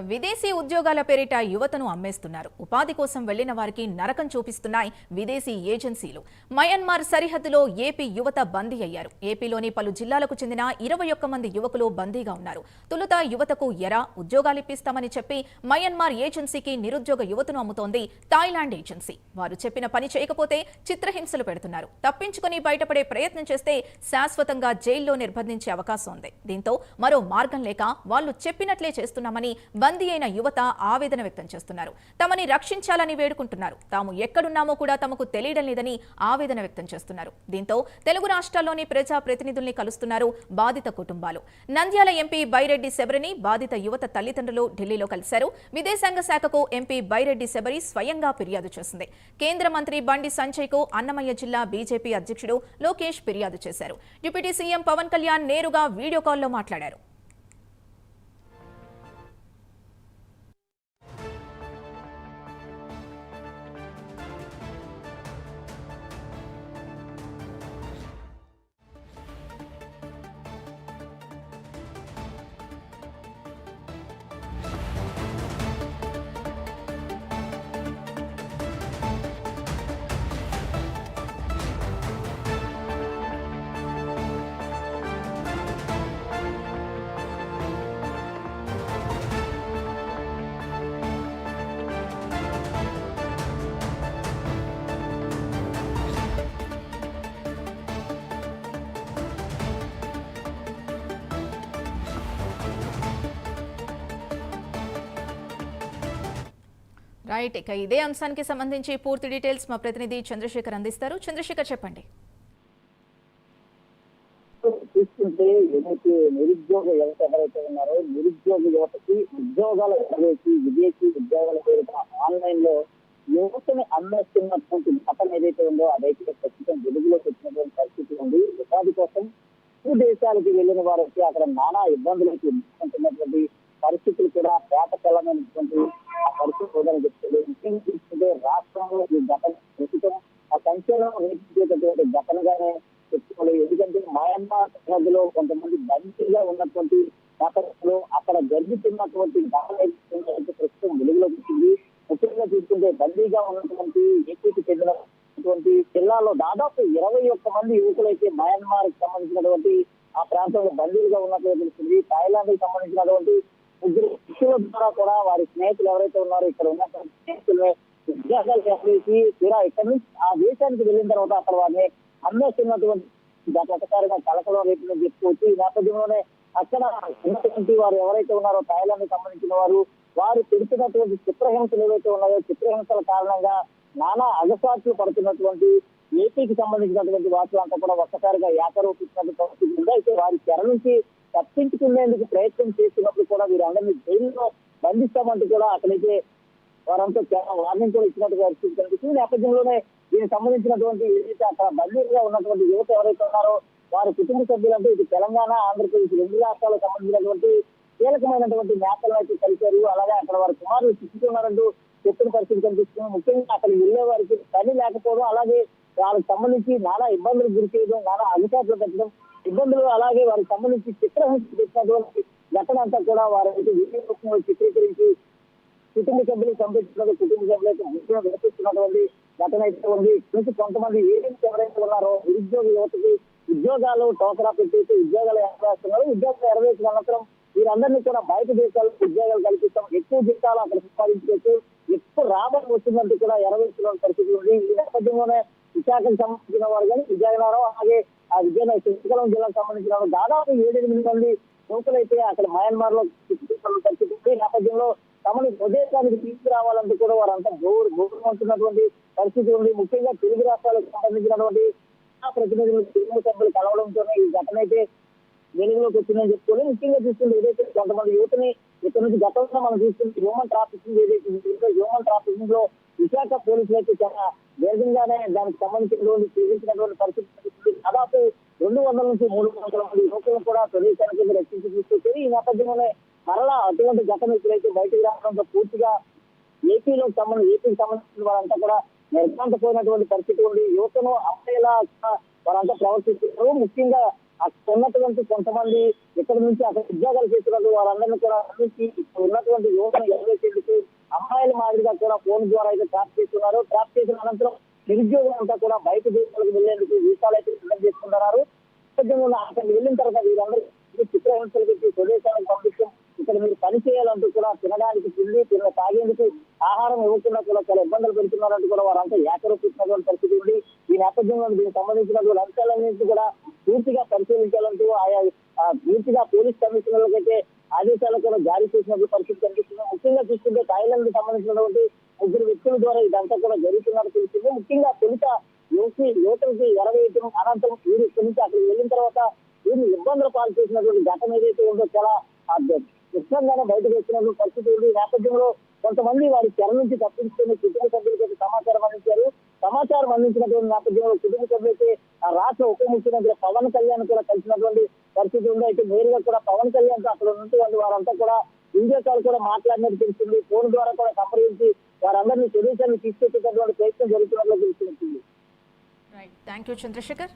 విదేశీ ఉద్యోగాల పేరిట యువతను అమ్మేస్తున్నారు. ఉపాధి కోసం వెళ్ళిన వారికి నరకం చూపిస్తున్నాయి విదేశీ ఏజెన్సీలు. మయన్మార్ సరిహద్దులో ఏపీ యువత బందీ అయ్యారు. ఏపీలోని పలు జిల్లాలకు చెందిన ఇరవై ఒక్క మంది యువకులు బందీగా ఉన్నారు. తొలుత యువతకు ఎరా ఉద్యోగాలిప్పిస్తామని చెప్పి మయన్మార్ ఏజెన్సీకి నిరుద్యోగ యువతను అమ్ముతోంది థాయిలాండ్ ఏజెన్సీ. వారు చెప్పిన పని చేయకపోతే చిత్రహింసలు పెడుతున్నారు. తప్పించుకుని బయటపడే ప్రయత్నం చేస్తే శాశ్వతంగా జైల్లో నిర్బంధించే అవకాశం ఉంది. దీంతో మరో మార్గం లేక వాళ్ళు చెప్పినట్లే చేస్తున్నామని బందీ అయిన యువత ఆవేదన వ్యక్తం చేస్తున్నారు. తమని రక్షించాలని వేడుకుంటున్నారు. తాము ఎక్కడున్నామో కూడా తమకు తెలియడం లేదని ఆవేదన వ్యక్తం చేస్తున్నారు. దీంతో తెలుగు రాష్ట్రాల్లోని ప్రజా ప్రతినిధుల్ని కలుస్తున్నారు బాధిత కుటుంబాలు. నంద్యాల ఎంపీ బైరెడ్డి శబరిని బాధిత యువత తల్లిదండ్రులు ఢిల్లీలో కలిశారు. విదేశాంగ శాఖకు ఎంపీ బైరెడ్డి శబరి స్వయంగా ఫిర్యాదు చేసింది. కేంద్ర మంత్రి బండి సంజయ్కు అన్నమయ్య జిల్లా బీజేపీ అధ్యక్షుడు లోకేష్ ఫిర్యాదు చేశారు. డిప్యూటీ సీఎం పవన్ కళ్యాణ్ నేరుగా వీడియో కాల్లో మాట్లాడారు. రైట్ ఇక ఇదే అంశానికి సంబంధించి పూర్తి డీటెయిల్స్ మా ప్రతినిధి చంద్రశేఖర్ అందిస్తారు. చంద్రశేఖర్ చెప్పండి. చూసుకుంటే ఏదైతే నిరుద్యోగ యువత ఎవరైతే ఉన్నారో నిరుద్యోగ యువతకి ఉద్యోగాలు ఎగవేసి విదేశీ ఉద్యోగాల పేరుట ఆన్లైన్లో యువతని అమ్మేస్తున్నటువంటి ఘటన ఏదైతే ఉందో అదైతే ప్రస్తుతం వెలుగులోకి వచ్చినటువంటి పరిస్థితి ఉంది. ఉపాధి కోసం ఇరు దేశాలకు వెళ్ళిన వారికి అక్కడ నానా ఇబ్బందులకి ఎదుర్కొంటున్నటువంటి పరిస్థితులు కూడా పేట ఆ పరిస్థితి చెప్తుంది ముఖ్యంగా చూసుకుంటే రాష్ట్రంలో ఈ ఘటన ప్రస్తుతం ఆ సంఖ్యలో రేపించేటటువంటి ఘటనగానే చెప్పుకోలేదు ఎందుకంటే మయన్మార్ సరిహద్దులో కొంతమంది బందీగా ఉన్నటువంటి నేపథ్యంలో అక్కడ జరుగుతున్నటువంటి ఘటన ప్రస్తుతం వెలుగులోకి వచ్చింది. ముఖ్యంగా చూసుకుంటే బందీగా ఉన్నటువంటి ఏపీకి చెందినటువంటి జిల్లాలో దాదాపు ఇరవై ఒక్క మంది యువకులైతే మయన్మార్కి సంబంధించినటువంటి ఆ ప్రాంతంలో బందీలుగా ఉన్నట్లు తెలుస్తుంది. థాయిలాండ్కి సంబంధించినటువంటి ముగ్గురు శిష్యుల ద్వారా కూడా వారి స్నేహితులు ఎవరైతే ఉన్నారో ఇక్కడ ఉన్న స్నేహితులు ఉద్యోగాలు చేసి తీరా ఇక్కడ నుంచి ఆ దేశానికి వెళ్ళిన తర్వాత అక్కడ వారిని అమ్మేస్తున్నటువంటి గత ఒకసారిగా కలకలం రేపుని చెప్పుకోవచ్చు ఈ నేపథ్యంలోనే అక్కడ ఉన్నటువంటి వారు ఎవరైతే ఉన్నారో థాయిలాండ్ సంబంధించిన వారు వారు పెడుతున్నటువంటి చిత్రహింసలు ఏవైతే ఉన్నాయో చిత్రహింసల కారణంగా నానా అగసాట్లు పడుతున్నటువంటి ఏపీకి సంబంధించినటువంటి వాసులంతా కూడా ఒక్కసారిగా ఏకరూపించినటువంటి పరిస్థితి ఉందైతే అయితే వారి చెర నుంచి తప్పించుకునేందుకు ప్రయత్నం చేసినప్పుడు కూడా వీరందరినీ జైల్లో బంధిస్తామంటూ కూడా అక్కడైతే వారంతా చాలా వార్నింగ్ కూడా ఇచ్చినట్టుగా కనిపిస్తుంది. ఈ నేపథ్యంలోనే దీనికి సంబంధించినటువంటి ఏదైతే అక్కడ బందీలుగా ఉన్నటువంటి యువత ఎవరైతే ఉన్నారో వారి కుటుంబ సభ్యులంటే ఇది తెలంగాణ ఆంధ్రప్రదేశ్ రెండు రాష్ట్రాలకు సంబంధించినటువంటి కీలకమైనటువంటి నేతలను అయితే కలిశారు. అలాగే అక్కడ వారి కుమారులు చిక్కుతున్నారంటూ చెప్పిన పరిస్థితి కనిపిస్తుంది. ముఖ్యంగా అక్కడ వెళ్ళే వారికి పని లేకపోవడం అలాగే వారికి సంబంధించి నానా ఇబ్బందులు గురి చేయడం నానా అధికారులు పెట్టడం ఇబ్బందులు అలాగే వారికి సంబంధించి చిత్రహింస పెట్టినటువంటి ఘటన అంతా కూడా వారైతే వీడియో రూపంలో చిత్రీకరించి కుటుంబ సభ్యులకు పంపించినటువంటి కుటుంబ సభ్యులకు ముఖ్యంగా వినిపిస్తున్నటువంటి ఘటన అయితే ఉంది. ఇక్కడ నుంచి కొంతమంది ఏజెంట్స్ ఎవరైతే ఉన్నారో నిరుద్యోగ యువతకి ఉద్యోగాలు టోకరా పెట్టేసి ఉద్యోగాలు ఎరవేస్తున్నారు ఉద్యోగాలు ఎరవేసిన అనంతరం వీరందరినీ కూడా బయట దేశాలకు ఉద్యోగాలు కల్పిస్తాం. ఎక్కువ జీతాలు అక్కడ సంపాదించవచ్చు ఎక్కువ రాబడి వస్తుందంటూ కూడా ఎరవేస్తున్న పరిస్థితి ఉంది. ఈ నేపథ్యంలోనే విశాఖకు సంబంధించిన వారు కానీ విజయనగరం అలాగే ఆ విజయనగరం శ్రీకాకుళం జిల్లాకు సంబంధించిన దాదాపు ఏడెనిమిది మంది యువకులైతే అక్కడ మయన్మార్లో పరిస్థితి నేపథ్యంలో తమని ప్రదేశానికి తీసుకురావాలంటూ కూడా వారంతా గౌరవ గౌరవంతున్నటువంటి పరిస్థితి ఉంది. ముఖ్యంగా తెలుగు రాష్ట్రాలకు సంబంధించినటువంటి ప్రతినిధులు తెలుగు సభ్యులు కలవడంతోనే ఈ ఘటన అయితే వెలుగులోకి వచ్చిందని చెప్పుకొని ముఖ్యంగా చూస్తుంది ఏదైతే కొంతమంది యువతని ఇక్కడ నుంచి గతంలో మనం చూస్తుంది హ్యూమన్ ట్రాఫికింగ్ ఏదైతే హ్యూమన్ ట్రాఫికింగ్లో విశాఖ పోలీసులు అయితే చాలా వేగంగానే దానికి సంబంధించినటువంటి చూపించినటువంటి పరిస్థితి దాదాపు రెండు వందల నుంచి మూడు వందల మంది యువకులను కూడా ప్రదేశానికి రక్షించి తీసుకొచ్చారు ఈ నేపథ్యంలోనే మరలా అటువంటి ఘటన ఇప్పుడైతే బయటకు రావడంతో పూర్తిగా ఏపీలో సంబంధించి ఏపీకి సంబంధించిన వారంతా కూడా నిర్ఘాంతపోయినటువంటి పరిస్థితి ఉంది. యువతను అమ్మేలా వారంతా ప్రవర్తిస్తున్నారు. ముఖ్యంగా అక్కడ ఉన్నటువంటి కొంతమంది ఇక్కడ నుంచి అక్కడ ఉద్యోగాలు చేస్తున్నారు వారందరినీ కూడా అందించి ఉన్నటువంటి యువతను ఎగవేసేందుకు అమ్మాయిల మాదిరిగా కూడా ఫోన్ ద్వారా అయితే ట్రాప్ చేస్తున్నారు. ట్రాప్ చేసిన అనంతరం నిరుద్యోగులు అంతా కూడా బయట దేశాలకు వెళ్ళేందుకు వీసాలు అయితే చేసుకుంటున్నారు. నేపథ్యంలో అక్కడికి వెళ్ళిన తర్వాత వీరందరూ చిత్రహింసలు పెట్టి స్వదేశాలకు పంపించడం ఇక్కడ మీరు పని చేయాలంటూ కూడా తినడానికి తిండి తిన్న తాగేందుకు ఆహారం ఇవ్వకుండా కూడా చాలా ఇబ్బందులు పెడుతున్నారంటూ కూడా వారంతా ఏకరూపిస్తున్నటువంటి పరిస్థితి ఉంది. ఈ నేపథ్యంలో దీనికి సంబంధించినటువంటి అంశాలన్నింటినీ కూడా పూర్తిగా పరిశీలించాలంటూ ఆయా పూర్తిగా పోలీస్ కమిషనర్లకైతే ఆదేశాలు కూడా జారీ చేసినటువంటి పరిస్థితి కనిపిస్తుంది. ముఖ్యంగా చూస్తుంటే థాయిలాండ్ సంబంధించినటువంటి ముగ్గురు వ్యక్తుల ద్వారా ఇదంతా కూడా జరుగుతున్నట్టు తెలిసింది ముఖ్యంగా తొలుత నుంచి యువతలకి ఎరవేయటం అనంతరం వీరు ఇక్కడి నుంచి అక్కడికి వెళ్ళిన తర్వాత వీరిని ఇబ్బందులు పాలు చేసినటువంటి ఘటన ఏదైతే ఉందో చాలా అర్థం ఉష్ణంగానే బయటకు వచ్చినటువంటి పరిస్థితి ఉంది. ఈ నేపథ్యంలో కొంతమంది వారి చెర నుంచి తప్పించుకుని కుటుంబ సభ్యులకి అయితే సమాచారం అందించారు. సమాచారం అందించినటువంటి నేపథ్యంలో కుటుంబ సభ్యులైతే ఆ రాష్ట్ర ఉప ముఖ్యమంత్రి పవన్ కళ్యాణ్ కూడా కలిసినటువంటి పరిస్థితి ఉంది. అయితే నేరుగా కూడా పవన్ కళ్యాణ్తో అక్కడ ఉన్నటువంటి వారంతా కూడా వీడియో కాల్ కూడా మాట్లాడినట్టు తెలిసింది ఫోన్ ద్వారా కూడా సంప్రదించి వారందరినీ సొల్యూషన్ తీసుకొచ్చేటటువంటి ప్రయత్నం జరుగుతున్నట్లు తెలిసింది థ్యాంక్ యూ చంద్రశేఖర్